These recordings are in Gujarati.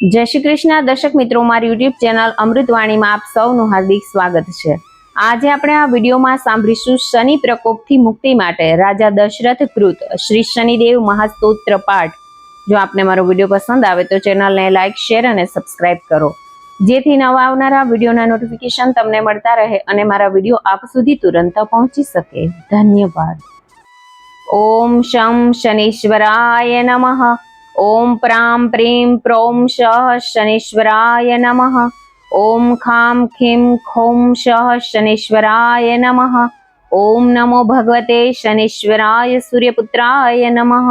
જય શ્રી કૃષ્ણ. દર્શક મિત્રો, મારી યુટ્યુબ ચેનલ અમૃતવાણીમાં આપ સૌનું હાર્દિક સ્વાગત છે. આજે આપણે આ વિડીયોમાં સાંભળીશું શનિ પ્રકોપથી મુક્તિ માટે રાજા દશરથ કૃત શ્રી શનિદેવ મહાસ્તોત્ર પાઠ. જો આપને મારો વીડિયો પસંદ આવે તો ચેનલને લાઇક શેર અને સબસ્ક્રાઇબ કરો. જેથી નવા આવનારા વિડીયોના નોટિફિકેશન તમને મળતા રહે અને મારા વીડિયો આપ સુધી તુરંત પહોંચી શકે. ધન્યવાદ. ઓમ શમ શનીશ્વરાય નમઃ. ઓમ પ્રામ પ્રેમ પ્રોમ શહ શનિશ્વરાય નમઃ ઓમ ખામ ખીમ ખોમ શહ શનિશ્વરાય નમઃ ઓમ નમો ભગવતે શનિશ્વરાય સૂર્યપુત્રાય નમઃ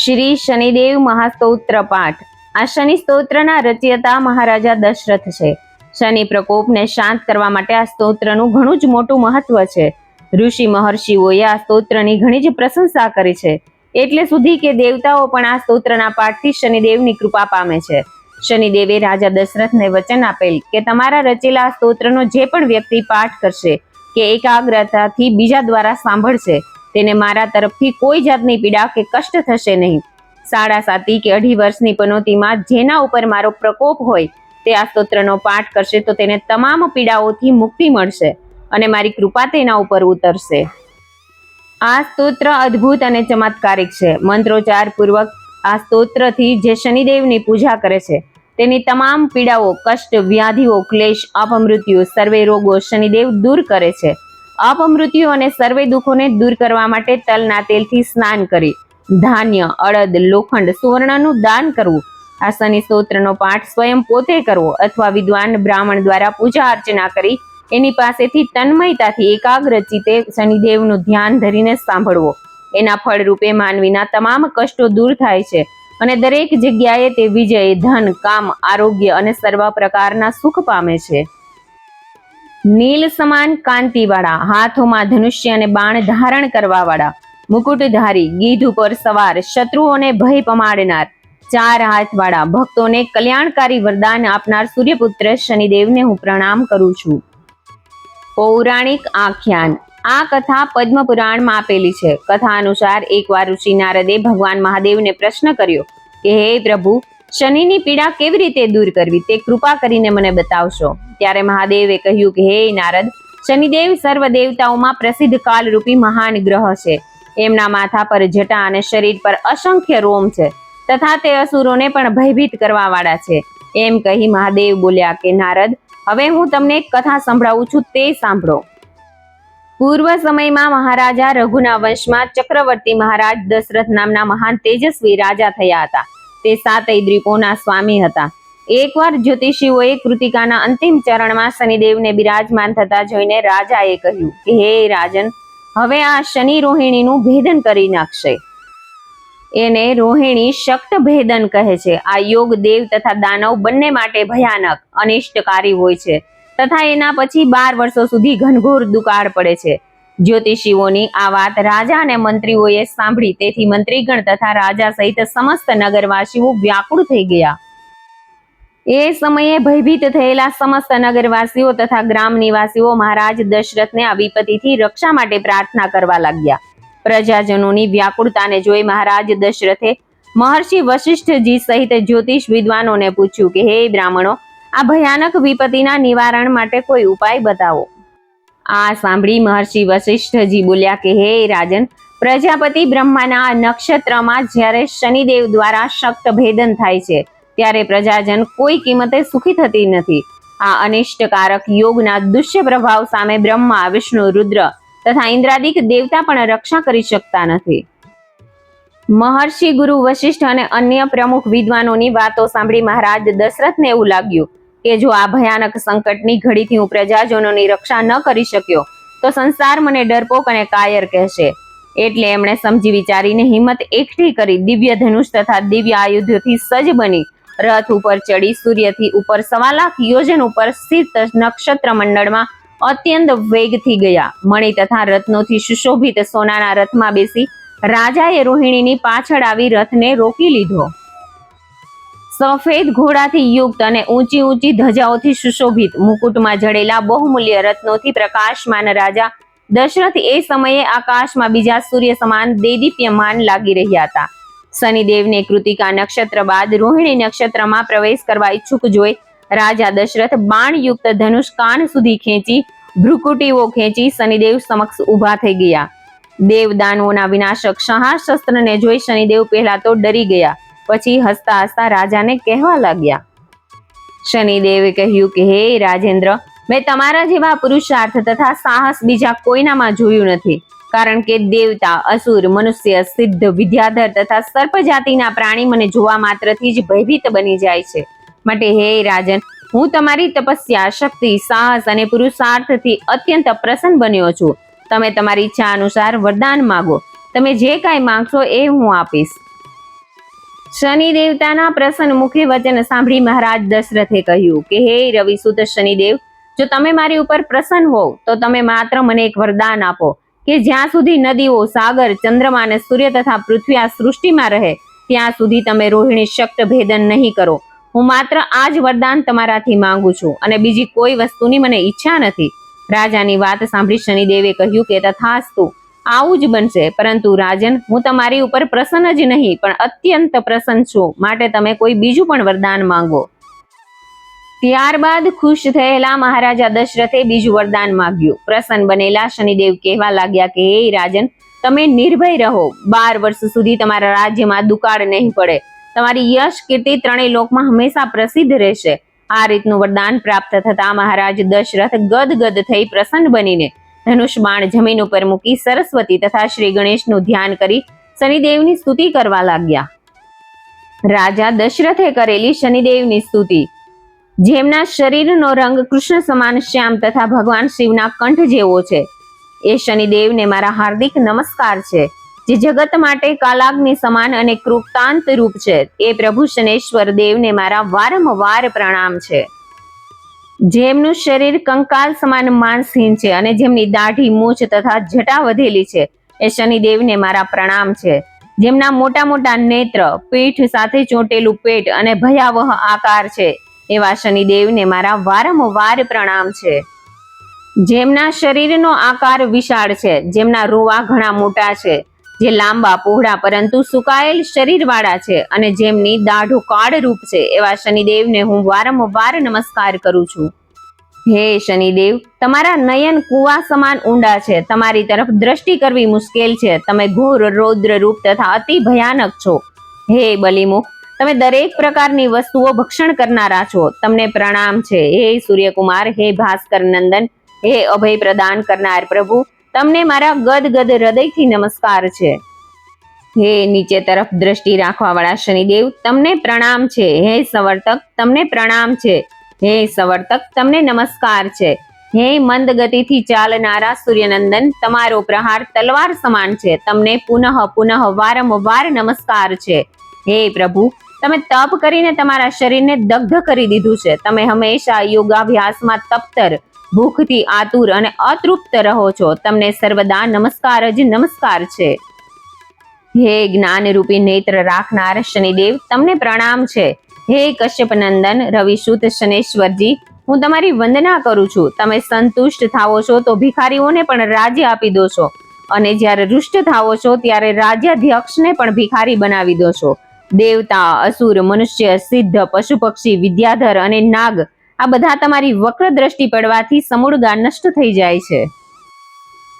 શ્રી શનિદેવ મહાસ્તોત્ર પાઠ આ શનિ સ્તોત્રના રચયતા મહારાજા દશરથ છે। શનિ પ્રકોપને શાંત કરવા માટે આ સ્તોત્રનું ઘણું જ મોટું મહત્વ છે। ઋષિ મહર્ષિઓએ આ સ્તોત્રની ઘણી જ પ્રશંસા કરી છે। એટલે સુધી કે દેવતાઓ પણ આ સ્તોત્રના પાઠથી શનિદેવની કૃપા પામે છે. શનિદેવે રાજા દશરથને વચન આપેલ કે તમારા રચેલા સ્તોત્રનો જે પણ વ્યક્તિ પાઠ કરશે કે એકાગ્રતાથી બીજા દ્વારા સાંભળશે, તેને મારા તરફથી કોઈ જાતની પીડા કે કષ્ટ થશે નહીં. સાડા સાતી કે અઢી વર્ષની પનોતીમાં જેના ઉપર મારો પ્રકોપ હોય તે આ સ્તોત્રનો પાઠ કરશે તો તેને તમામ પીડાઓથી મુક્તિ મળશે અને મારી કૃપા તેના ઉપર ઉતરશે. આ સ્તોત્ર અદ્ભુત અને ચમત્કારિક છે. મંત્રોચ્ચાર પૂર્વક આ સ્તોત્રથી જે શનિદેવની પૂજા કરે છે, તેની તમામ પીડાઓ, કષ્ટ, વ્યાધિઓ, ક્લેશ, અપમૃત્યુ, સર્વે રોગો શનિદેવ દૂર કરે છે. અપમૃત્યુ અને સર્વે દુઃખોને દૂર કરવા માટે તલના તેલથી સ્નાન કરી, ધાન્ય, અડદ, લોખંડ, સુવર્ણનું દાન કરવું. આ શનિ સ્તોત્રનો પાઠ સ્વયં પોતે કરવો અથવા વિદ્વાન બ્રાહ્મણ દ્વારા પૂજા અર્ચના કરી એની પાસેથી તન્મયતાથી એકાગ્ર ચિત્તે શનિદેવનું ધ્યાન ધરીને સાંભળવો. એના ફળ રૂપે માનવીના તમામ કષ્ટો દૂર થાય છે અને દરેક જગ્યાએ તે વિજય, ધન, કામ, આરોગ્ય અને સર્વ પ્રકારના સુખ પામે છે. નીલ સમાન કાંતિવાળા, હાથોમાં ધનુષ્ય અને બાણ ધારણ કરવાવાળા, મુકુટધારી, ગીધ ઉપર સવાર, શત્રુઓને ભય પમાડનાર, ચાર હાથવાળા ભક્તોને કલ્યાણકારી વરદાન આપનાર સૂર્યપુત્ર શનિદેવને હું પ્રણામ કરું છું. પૌરાણિક આખ્યાન. આ કથા પદ્મ પુરાણમાં આપેલી છે. કથા અનુસાર એકવાર ઋષિ નારદે ભગવાન મહાદેવને પ્રશ્ન કર્યો કે, હે પ્રભુ, શનિની પીડા કેવી રીતે દૂર કરવી? તે કૃપા કરીને મને બતાવશો. ત્યારે મહાદેવે કહ્યું કે, હે નારદ, શનિદેવ સર્વ દેવતાઓમાં પ્રસિદ્ધ કાલરૂપી મહાન ગ્રહ છે. એમના માથા પર જટા અને શરીર પર અસંખ્ય રોમ છે તથા તે અસુરોને પણ ભયભીત કરવા વાળા છે. એમ કહી મહાદેવ બોલ્યા કે, નારદ હવે હું તમને એક કથા સંભળાવું છું, તે સાંભળો. પૂર્વ સમયમાં મહારાજા રઘુના વંશમાં ચક્રવર્તી મહારાજ દશરથ નામના મહાન તેજસ્વી રાજા થયા હતા. તે સાતય દ્વીપોના સ્વામી હતા. એકવાર જ્યોતિષીઓએ કૃતિકાના અંતિમ ચરણમાં શનિદેવને બિરાજમાન થતા જોઈને રાજાએ કહ્યું કે, હે રાજન, હવે આ શનિ રોહિણીનું ભેદન કરી નાખશે. એને રોહિણી શક્ત ભેદન કહે છે. આ યોગ દેવ તથા દાનવ બંને માટે ભયાનક, અનિષ્ટકારી હોય છે તથા એના પછી બાર વર્ષો સુધી ઘનઘોર દુકાળ પડે છે. જ્યોતિષીઓની આ વાત રાજા અને મંત્રીઓએ સાંભળી તેથી મંત્રીગણ તથા રાજા સહિત સમસ્ત નગરવાસીઓ વ્યાકુળ થઈ ગયા. એ સમયે ભયભીત થયેલા સમસ્ત નગરવાસીઓ તથા ગ્રામ નિવાસીઓ મહારાજ દશરથને આ વિપત્તિથી રક્ષા માટે પ્રાર્થના કરવા લાગ્યા. પ્રજાજનોની વ્યાકુળતાને જોઈ મહારાજ દશરથે મહર્ષિ વશિષ્ઠજી સહિત જ્યોતિષ વિદ્વાનોને પૂછ્યું કે, હે બ્રાહ્મણો, આ ભયાનક વિપત્તિના નિવારણ માટે કોઈ ઉપાય બતાવો. આ સાંભળી મહર્ષિ વશિષ્ઠજી બોલ્યા કે, હે રાજન, પ્રજાપતિ બ્રહ્માના નક્ષત્રમાં જ્યારે શનિદેવ દ્વારા શક્ત ભેદન થાય છે, ત્યારે પ્રજાજન કોઈ કિંમતે સુખી થતી નથી. આ અનિષ્ટકારક યોગના દુષ્ય પ્રભાવ સામે બ્રહ્મા, વિષ્ણુ, રુદ્ર તથા ઇન્દ્રાદિક દેવતા પણ રક્ષા કરી શકતા નથી. મહર્ષિ ગુરુ વશિષ્ઠ અને અન્ય પ્રમુખ વિદ્વાનોની વાતો સાંભળી મહારાજ દશરથને એવું લાગ્યું કે જો આ ભયાનક સંકટની ઘડીથી હું પ્રજાજનોની રક્ષા ન કરી શક્યો, તો સંસાર મને ડરપોક અને કાયર કહેશે. એટલે એમણે સમજી વિચારીને હિંમત એકઠી કરી દિવ્ય ધનુષ તથા દિવ્ય આયુધોથી સજ્જ બની રથ ઉપર ચડી સૂર્યથી ઉપર સવા લાખ યોજન ઉપર સ્થિત નક્ષત્ર મંડળમાં અત્યંત વેગથી ગયા. મણિ તથા રત્નોથી સુશોભિત સોનાના રથમાં બેસી રાજાએ રોહિણીની પાછળ આવી રથને રોકી લીધો. સફેદ ઘોડાથી યુક્ત અને ઊંચી ઊંચી ધજાઓથી સુશોભિત મુકુટમાં જડેલા બહુમૂલ્ય રત્નોથી પ્રકાશમાન રાજા દશરથ એ સમયે આકાશમાં બીજા સૂર્ય સમાન દેદીપ્યમાન લાગી રહ્યા હતા. શનિદેવને કૃતિકા નક્ષત્ર બાદ રોહિણી નક્ષત્રમાં પ્રવેશ કરવા ઈચ્છુક જોઈ રાજા દશરથ બાણયુક્ત ધનુષ કાન સુધી ખેંચી ભ્રુકુટીઓ ખેંચી શનિદેવ સમક્ષ ઊભા થઈ ગયા. દેવદાનવોના વિનાશક સંહાર શસ્ત્રને જોઈ શનિદેવ પહેલા તો ડરી ગયા, પછી હસતા હસતા રાજાને કહેવા લાગ્યા. શનિદેવે કહ્યું કે, હે રાજેન્દ્ર, મેં તમારા જેવા પુરુષાર્થ તથા સાહસ બીજા કોઈનામાં જોયું નથી, કારણ કે દેવતા, અસુર, મનુષ્ય, સિદ્ધ, વિદ્યાધર તથા સર્પ જાતિના પ્રાણી મને જોવા માત્રથી જ ભયભીત બની જાય છે. માટે હે રાજન, હું તમારી તપસ્યા શક્તિ, સાહસ અને પુરુષાર્થથી અત્યંત પ્રસન્ન બન્યો છું. તમે તમારી ઈચ્છા અનુસાર વરદાન માગો. તમે જે કાંઈ માંગશો એ હું આપીશ. શનિ દેવતાના પ્રસન્ન મુખે વચન સાંભળી મહારાજ દશરથે કહ્યું કે, હે રવિસુત શનિદેવ જો તમે મારી ઉપર પ્રસન્ન હોવ, તો તમે માત્ર મને એક વરદાન આપો કે જ્યાં સુધી નદીઓ, સાગર, ચંદ્રમા અને સૂર્ય તથા પૃથ્વી આ સૃષ્ટિમાં રહે, ત્યાં સુધી તમે રોહિણી શક્ત ભેદન નહીં કરો. હું માત્ર આ જ વરદાન તમારાથી માંગુ છું અને બીજી કોઈ વસ્તુની મને ઈચ્છા નથી. રાજાની વાત સાંભળી શનિદેવે કહ્યું કે, તથાસ્તુ, આવું જ બનશે. પરંતુ રાજન, હું તમારી ઉપર પ્રસન્ન જ નહીં, પણ અત્યંત પ્રસન્ન છું. માટે તમે કોઈ બીજું પણ વરદાન માંગો. ત્યારબાદ ખુશ થયેલા મહારાજા દશરથે બીજું વરદાન માંગ્યું. પ્રસન્ન બનેલા શનિદેવ કહેવા લાગ્યા કે, હે રાજન, તમે નિર્ભય રહો. બાર વર્ષ સુધી તમારા રાજ્યમાં દુકાળ નહીં પડે. તમારી યશ કીર્તિ ત્રણેય લોકમાં હંમેશા પ્રસિદ્ધ રહેશે. આ રીતનું વરદાન પ્રાપ્ત થતા મહારાજ દશરથ ગદગદ થઈ પ્રસન્ન બનીને ધનુષ બાણ જમીન ઉપર મૂકી સરસ્વતી તથા શ્રી ગણેશનું ધ્યાન કરી શનિદેવની સ્તુતિ કરવા લાગ્યા. રાજા દશરથે કરેલી શનિદેવની સ્તુતિ. જેમના શરીરનો રંગ કૃષ્ણ સમાન શ્યામ તથા ભગવાન શિવના કંઠ જેવો છે. એ શનિદેવને મારા હાર્દિક નમસ્કાર છે. જે જગત માટે કાલાગ્નિ સમાન અને કૃતાંત રૂપ છે. એ પ્રભુ શનેશ્વર દેવને મારા વારંવાર પ્રણામ છે. જેમનું શરીર કંકાલ સમાન માંસહીન છે અને જેમની દાઢી મૂછ તથા જટા વધેલી છે, એ શનિદેવને મારા પ્રણામ છે. જેમના મોટા મોટા નેત્ર, પીઠ સાથે ચોંટેલું પેટ અને ભયાવહ આકાર છે, એવા શનિદેવને મારા વારંવાર પ્રણામ છે. જેમના શરીરનો આકાર વિશાળ છે, જેમના રોવા ઘણા મોટા છે જે લાંબા પહોળા પરંતુ સુકાયેલ શરીરવાળા છે અને જેમની દાઢો કાળરૂપ છે, એવા શનિદેવને હું વારંવાર નમસ્કાર કરું છું. હે શનિદેવ, તમારા નયન કુવા સમાન ઊંડા છે. તમારી તરફ દ્રષ્ટિ કરવી મુશ્કેલ છે. તમે ઘોર રૌદ્ર રૂપ તથા અતિ ભયાનક છો. હે બલિમુખ તમે દરેક પ્રકારની વસ્તુઓ ભક્ષણ કરનારા છો. તમને પ્રણામ છે. હે સૂર્યકુમાર, હે ભાસ્કર નંદન, હે અભય પ્રદાન કરનાર પ્રભુ તમને મારા ગદગદ હૃદયથી નમસ્કાર છે. હે નીચે તરફ દ્રષ્ટિ રાખવા વાળા શનિદેવ, તમને પ્રણામ છે. હે સવર્તક, તમને પ્રણામ છે. હે સવર્તક, તમને નમસ્કાર છે. હે મંદ ગતિથી ચાલનારા સૂર્યનંદન, તમારો પ્રહાર તલવાર સમાન છે. તમને પુનઃ પુનઃ વારંવાર નમસ્કાર છે. હે પ્રભુ, તમે તપ કરીને તમારા શરીરને દગ્ધ કરી દીધું છે. તમે હંમેશા યોગાભ્યાસમાં તપ્તર ભૂખથી આતુર અને અતૃપ્ત રહો છો. તમને સર્વદા નમસ્કાર જ નમસ્કાર છે. હે જ્ઞાનરૂપી નેત્ર રાખનાર શનિદેવ, તમને પ્રણામ છે. હે કશ્યપ નંદન રવિશુત શનેશ્વરજી, હું તમારી વંદના કરું છું. તમે સંતુષ્ટ થાવો છો તો ભિખારીઓને પણ રાજ્ય આપી દો છો અને જ્યારે રુષ્ટ થાવો છો ત્યારે રાજ્યાધ્યક્ષને પણ ભિખારી બનાવી દો છો દેવતા, અસુર, મનુષ્ય, સિદ્ધ, પશુ પક્ષી, વિદ્યાધર અને નાગ આ બધા તમારી વક્ર દ્રષ્ટિ પડવાથી સમૂળગા નષ્ટ થઈ જાય છે.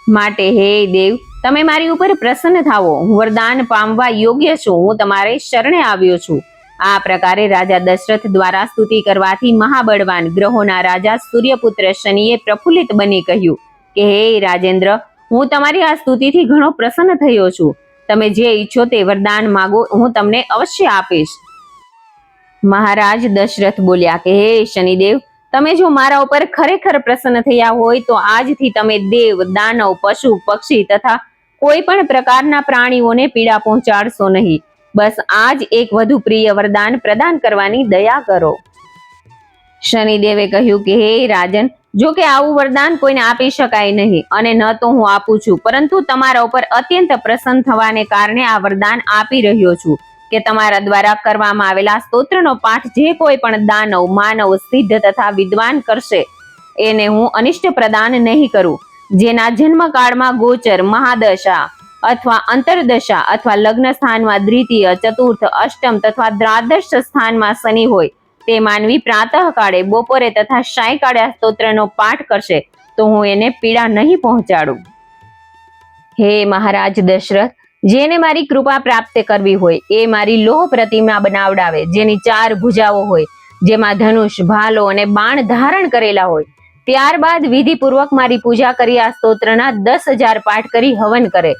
માટે હે દેવ, તમે મારી ઉપર પ્રસન્ન થાવો. હું વરદાન પામવા યોગ્ય છું. હું તમારે શરણે આવ્યો છું. આ પ્રકારે રાજા દશરથ દ્વારા સ્તુતિ કરવાથી મહાબળવાન ગ્રહોના રાજા સૂર્યપુત્ર શનિએ પ્રફુલ્લિત બની કહ્યું કે, હે રાજેન્દ્ર, હું તમારી આ સ્તુતિથી ઘણો પ્રસન્ન થયો છું. તમે જે ઈચ્છો તે વરદાન માગો, હું તમને અવશ્ય આપીશ. મહારાજ દશરથ બોલ્યા કે, હે શનિદેવ, તમે જો મારા ઉપર ખરેખર પ્રસન્ન થયા હોય તો આજથી તમે દેવ, દાનવ, પશુ, પક્ષી તથા કોઈ પણ પ્રકારના પ્રાણીઓને પીડા પહોંચાડશો નહીં. બસ આજ એક વધુ પ્રિય વરદાન પ્રદાન કરવાની દયા કરો. શનિદેવે કહ્યું કે, હે રાજન, જો કે આવું વરદાન કોઈને આપી શકાય નહીં અને ન તો હું આપું છું, પરંતુ તમારા ઉપર અત્યંત પ્રસન્ન થવાને કારણે આ વરદાન આપી રહ્યો છું. કે તમારા દ્વારા કરવામાં આવેલા સ્તોત્રનો પાઠ જે કોઈ પણ દાનવ, માનવ, સિદ્ધ તથા વિદ્વાન કરશે, એને હું અનિષ્ટ પ્રદાન નહીં કરું. જેના જન્મકાળમાં ગોચર, મહાદશા અથવા અંતરદશા અથવા લગ્ન સ્થાનમાં દ્વિતીય, ચતુર્થ, અષ્ટમ તથા દ્વાદશ સ્થાનમાં શનિ હોય, તે માનવી પ્રાતઃકાળે બપોરે તથા સાયકાળે આ સ્તોત્રનો પાઠ કરશે, તો હું એને પીડા નહીં પહોંચાડું. હે મહારાજ દશરથ જેને મારી કૃપા પ્રાપ્ત કરવી હોય, એ મારી લોહ પ્રતિમા બનાવડાવે, જેની ચાર ભુજાઓ હોય, જેમાં ધનુષ, ભાલો અને બાણ ધારણ કરેલા હોય. ત્યારબાદ વિધિપૂર્વક મારી પૂજા કરી આ સ્તોત્રના દસ હજાર પાઠ કરી હવન કરે.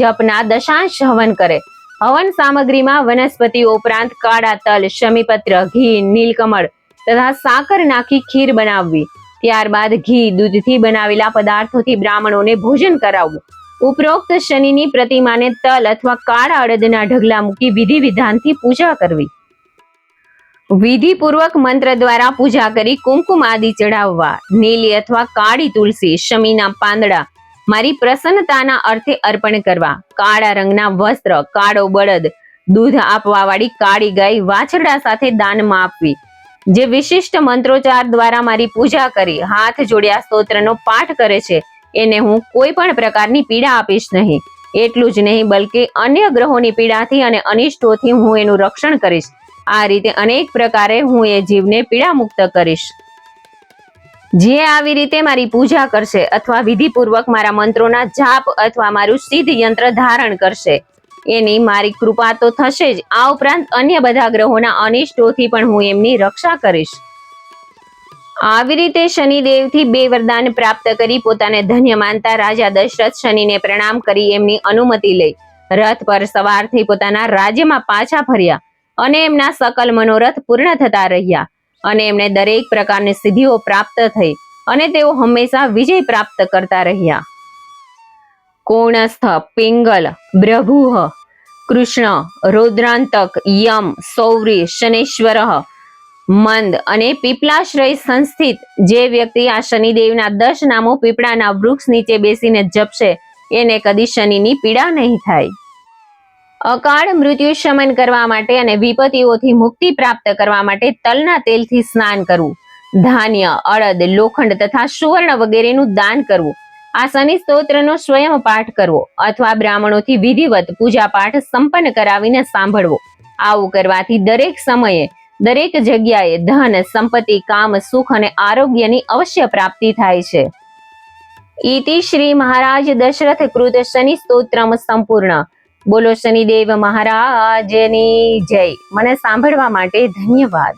જપના દશાંશ હવન કરે. હવન સામગ્રીમાં વનસ્પતિ ઉપરાંત કાળા તલ, શમીપત્ર, ઘી, નીલકમળ તથા સાકર નાખી ખીર બનાવવી. ત્યારબાદ ઘી દૂધથી બનાવેલા પદાર્થોથી બ્રાહ્મણોને ભોજન કરાવવું. ઉપરોક્ત શનિની પ્રતિમાને તલ અથવા કાળા અડદના ઢગલા મૂકી વિધિ વિધાનથી પૂજા કરવી. વિધિપૂર્વક મંત્ર દ્વારા પૂજા કરી કુમકુમ આદિ ચઢાવવા, નીલી અથવા કાળી તુલસી, શમીના પાંદડા, મારી પ્રસન્નતાના અર્થે અર્પણ કરવા, કાળા રંગના વસ્ત્ર, કાળો બળદ, દૂધ આપવા વાળી કાળી ગાય વાછરડા સાથે દાનમાં આપવી જે વિશિષ્ટ મંત્રોચ્ચાર દ્વારા મારી પૂજા કરી, હાથ જોડ્યા સ્તોત્રનો પાઠ કરે છે એને હું કોઈ પણ પ્રકારની પીડા આપીશ નહીં. એટલું જ નહીં, બલકે અન્ય ગ્રહોની પીડાથી અને અનિષ્ટોથી હું એનું રક્ષણ કરીશ. આ રીતે અનેક પ્રકારે હું એ જીવને પીડા મુક્ત કરીશ. જે આવી રીતે મારી પૂજા કરશે અથવા વિધિપૂર્વક મારા મંત્રોના જાપ અથવા મારું સિદ્ધ યંત્ર ધારણ કરશે, એની મારી કૃપા તો થશે જ. આ ઉપરાંત અન્ય બધા ગ્રહોના અનિષ્ટોથી પણ હું એમની રક્ષા કરીશ. આવી રીતે શનિદેવથી બે વરદાન પ્રાપ્ત કરી પોતાને ધન્ય માનતા રાજા દશરથ શનિને પ્રણામ કરી એમની અનુમતિ લઈ. રથ પર સવાર થઈ પોતાના રાજ્યમાં પાછા ફર્યા અને એમના સકલ મનોરથ પૂર્ણ થતા રહ્યા અને એમને દરેક પ્રકારની સિદ્ધિઓ પ્રાપ્ત થઈ અને તેઓ હંમેશા વિજય પ્રાપ્ત કરતા રહ્યા. કોણસ્થ પિંગલ બ્રભુહ કૃષ્ણ, રૌદ્રાંતક, યમ સૌરી શનેશ્વર મંદ અને પીપલાશ્રય સંસ્થિત. જે વ્યક્તિ આ શનિદેવના દશ નામો પીપળાના વૃક્ષ નીચે બેસીને જપશે, એને કદી શનિની પીડા નહીં થાય. અકાળ મૃત્યુ શમન કરવા માટે અને વિપત્તિઓથી મુક્તિ પ્રાપ્ત કરવા માટે તલના તેલથી સ્નાન કરવું. ધાન્ય અડદ લોખંડ તથા સુવર્ણ વગેરેનું દાન કરવું. આ શનિ સ્તોત્રનો સ્વયં પાઠ કરવો અથવા બ્રાહ્મણોથી વિધિવત પૂજા પાઠ સંપન્ન કરાવીને સાંભળવો. આવું કરવાથી દરેક સમયે દરેક જગ્યાએ ધન, સંપત્તિ, કામ, સુખ અને આરોગ્યની અવશ્ય પ્રાપ્તિ થાય છે. ઇતિ શ્રી મહારાજ દશરથ કૃત શનિ સ્તોત્રમ સંપૂર્ણ. બોલો શનિદેવ મહારાજની જય. મને સાંભળવા માટે ધન્યવાદ.